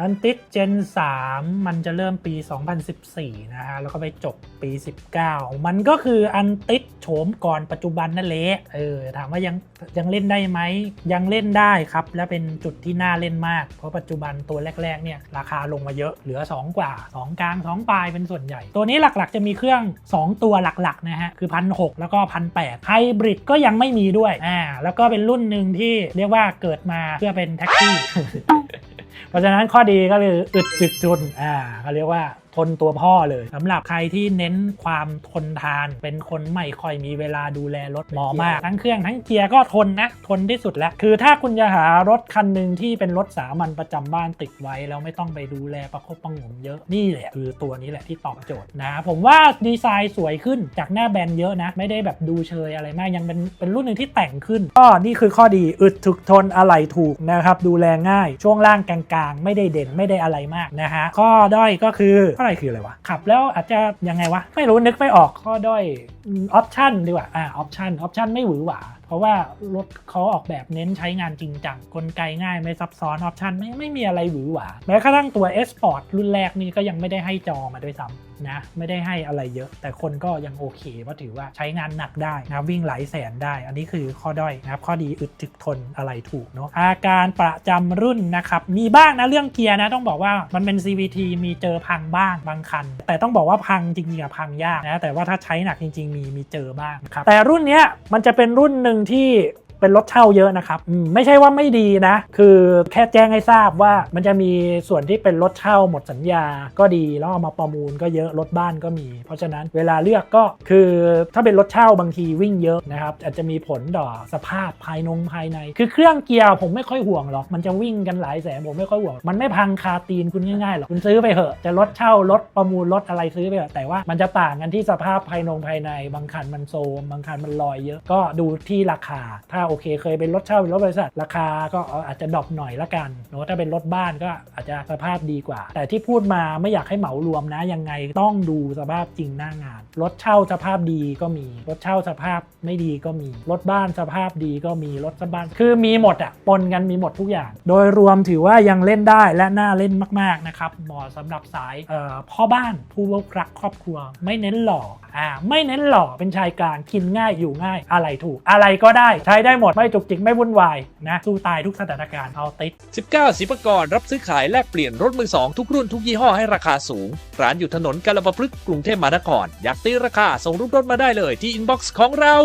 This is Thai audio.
อันติดเจน 3 มันจะเริ่มปี 2014 นะฮะ แล้วก็ไปจบปี 19 มันก็คืออันติดโฉมก่อนปัจจุบันนั่นแหละเออ ถามว่ายังยังเล่นได้ไหม ยังเล่นได้ครับ และเป็นจุดที่น่าเล่นมาก เพราะปัจจุบันตัวแรก ๆ เนี่ย ราคาลงมาเยอะ เหลือ 2 กว่า 2 กลาง 2 ปลายเป็นส่วนใหญ่ ตัวนี้หลักๆ จะมีเครื่อง 2 ตัวหลัก ๆ นะฮะ คือพันหแล้วก็พันแไฮบริดก็ยังไม่มีด้วย อ่า แล้วก็เป็นรุ่นหนึ่งที่เรียกว่าเกิดมาเพื่อเป็นแท็กซี่ เพราะฉะนั้นข้อดีก็คืออึดจึกทนอ่าเขาเรียกว่า ทนตัวพ่อเลยสำหรับใครที่เน้นความทนทาน เป็นคนไม่ค่อยมีเวลาดูแลรถหมอมาก ทั้งเครื่องทั้งเกียร์ก็ทนนะ ทนที่สุดแล้ว คือถ้าคุณจะหารถคันหนึ่งที่เป็นรถสามัญประจำบ้านติดไว้ แล้วไม่ต้องไปดูแลประคบประงมเยอะนี่แหละคือตัวนี้แหละที่ตอบโจทย์นะ ผมว่าดีไซน์สวยขึ้นจากหน้าแบนเยอะนะ ไม่ได้แบบดูเชยอะไรมากยังเป็นเป็นรุ่นหนึ่งที่แต่งขึ้นก็นี่คือข้อดีอึดถึกทนอะไหล่ถูกนะครับดูแลง่าย ช่วงล่างกลางๆ ไม่ได้เด่นไม่ได้อะไรมากนะฮะข้อด้อยก็คืออะไรคืออะไรวะ ขับแล้วอาจจะยังไงวะ ไม่รู้นึกไม่ออกข้อด้อยออปชันดีกว่าอ่าออปชันออปชันไม่หวือหวา ราะว่ารถเขาออกแบบเน้นใช้งานจริงจังกลไกง่ายไม่ซับซ้อนออปชันไม่ไม่มีอะไรหวือหวาแม้กระทั่งตัว S Sport รุ่นแรกนี่ก็ยังไม่ได้ให้จอมาด้วยซ้ำนะไม่ได้ให้อะไรเยอะ แต่คนก็ยังโอเคเพราะถือว่าใช้งานหนักได้นะวิ่งหลายแสนได้ อันนี้คือข้อด้อยนะครับข้อดีอึดถึกทนอะไรถูกเนาะอาการประจำรุ่นนะครับมีบ้างนะเรื่องเกียร์นะต้องบอกว่ามันเป็น CVT มีเจอพังบ้างบางคัน แต่ต้องบอกว่าพังจริงๆอะพังยากนะแต่ว่าถ้าใช้หนักจริง ๆ มีมีเจอบ้างครับแต่รุ่นเนี้ยมันจะเป็นรุ่นหนึ่งที่ เป็นรถเช่าเยอะนะครับไม่ใช่ว่าไม่ดีนะ คือแค่แจ้งให้ทราบว่ามันจะมีส่วนที่เป็นรถเช่าหมดสัญญาก็ดีแล้วเอามาประมูลก็เยอะรถบ้านก็มี เพราะฉะนั้นเวลาเลือกก็คือถ้าเป็นรถเช่าบางทีวิ่งเยอะนะครับอาจจะมีผลต่อสภาพภายนงภายใน คือเครื่องเกียร์ผมไม่ค่อยห่วงหรอก มันจะวิ่งกันหลายแสนผมไม่ค่อยห่วง มันไม่พังคาตีนคุณง่ายๆหรอกคุณซื้อไปเหอะจะรถเช่ารถประมูลรถอะไรซื้อไปเหอะแต่ว่ามันจะต่างกันที่สภาพภายนงภายใน บางคันมันโซมบางคันมันลอยเยอะก็ดูที่ราคาถ้าโอเค เคยเป็นรถเช่าเป็นรถบริษัท ราคาก็อาจจะดรอปหน่อยละกันเนอะถ้าเป็นรถบ้านก็อาจจะสภาพดีกว่า แต่ที่พูดมาไม่อยากให้เหมารวมนะยังไงต้องดูสภาพจริงหน้างาน รถเช่าสภาพดีก็มี รถเช่าสภาพไม่ดีก็มี รถบ้านสภาพดีก็มีรถบ้าน คือมีหมดอะปนกันมีหมดทุกอย่าง โดยรวมถือว่ายังเล่นได้และน่าเล่นมากๆนะครับเหมาะสำหรับสายพ่อบ้านผู้รักครอบครัว ไม่เน้นหล่ออ่าไม่เน้นหล่อเป็นชายกลางกินง่ายอยู่ง่ายอะไรถูก อะไรก็ได้ใช้ได้หมด ไม่จุกจิกไม่วุ่นวายนะสู้ตายทุกสถานการณ์เอาติด 19สิบกรรับซื้อขายแลกเปลี่ยนรถมือสองทุกรุ่นทุกยี่ห้อให้ราคาสูง ร้านอยู่ถนนกาลปพฤกษ์กรุงเทพมหานคร อยากตีราคาส่งรูปรถมาได้เลยที่อินบ็อกซ์ของเรา